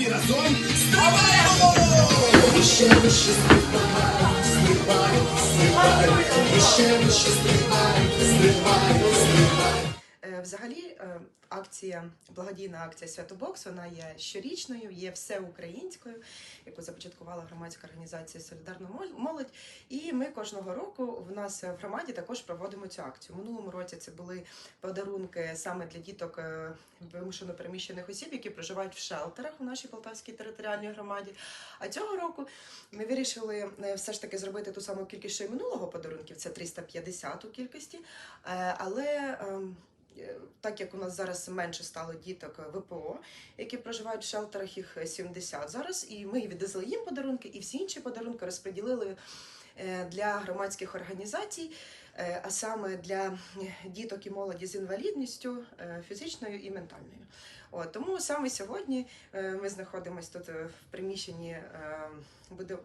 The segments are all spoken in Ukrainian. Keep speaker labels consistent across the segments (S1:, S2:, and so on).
S1: Всі разом! І ще вище стрибай, стрибай, стрибай, і ще вище стрибай.
S2: Е, Взагалі, е, акція, благодійна акція Святобокс, вона є щорічною, є всеукраїнською, яку започаткувала громадська організація Солідарна молодь. І ми кожного року в нас в громаді також проводимо цю акцію. Минулому році це були подарунки саме для діток е, вимушено переміщених осіб, які проживають в шелтерах у нашій Полтавській територіальній громаді. А цього року ми вирішили е, все ж таки зробити ту саму кількість, що й минулого подарунків, це 350 у кількості. Але ем, так як у нас зараз менше стало діток ВПО, які проживають в шелтерах, їх 70 зараз, і ми відвезли їм подарунки, і всі інші подарунки розподілили для громадських організацій, е, а саме для е, діток і молоді з інвалідністю е, фізичною і ментальною. От, тому саме сьогодні е, ми знаходимося тут е, в приміщенні е,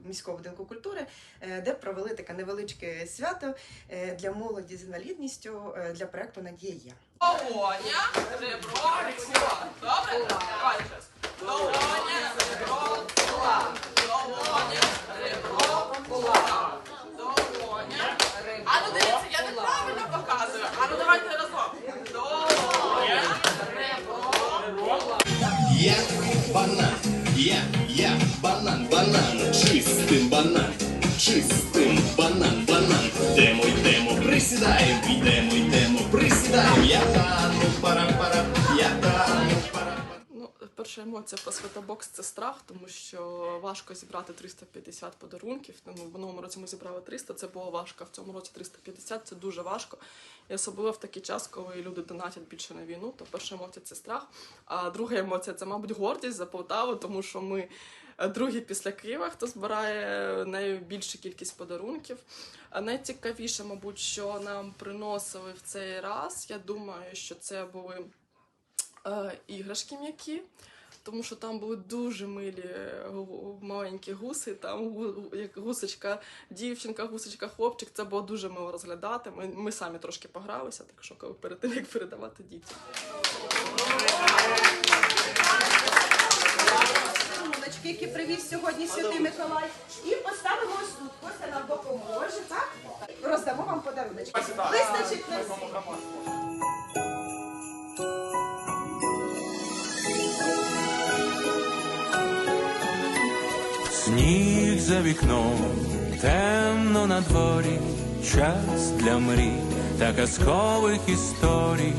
S2: міського будинку культури, е, де провели таке невеличке свято е, для молоді з інвалідністю е, для проекту Надія є.
S3: неправильно показую. А ну давайте разом. Долоня, ребро, кулак.
S1: Я банан, я, я банан, банан, чистим банан, чистим
S3: Перша емоція про святобокс це страх, тому що важко зібрати 350 подарунків. Ну, в минулому році ми зібрали 300, це було важко. В цьому році 350 це дуже важко. І особливо в такий час, коли люди донатять більше на війну, то перша емоція це страх. А друга емоція це, мабуть, гордість за Полтаву, тому що ми е, другі після Києва, хто збирає найбільшу кількість подарунків. Найцікавіше, мабуть, що нам приносили в цей раз. Я думаю, що це були е, іграшки м'які, тому що там були дуже милі е, маленькі гуси. Там як гусочка, дівчинка, гусочка, хлопчик. Це було дуже мило розглядати. Ми, ми самі трошки погралися, так що коли перед тим як передавати дітям.
S2: Які привіз сьогодні Святий Миколай. І поставимо ось тут. Костя нам допоможе, так? Роздамо вам подаруночки. Вистачить на всіх.
S4: Сніг за вікном, темно на дворі, час для мрій та казкових історій.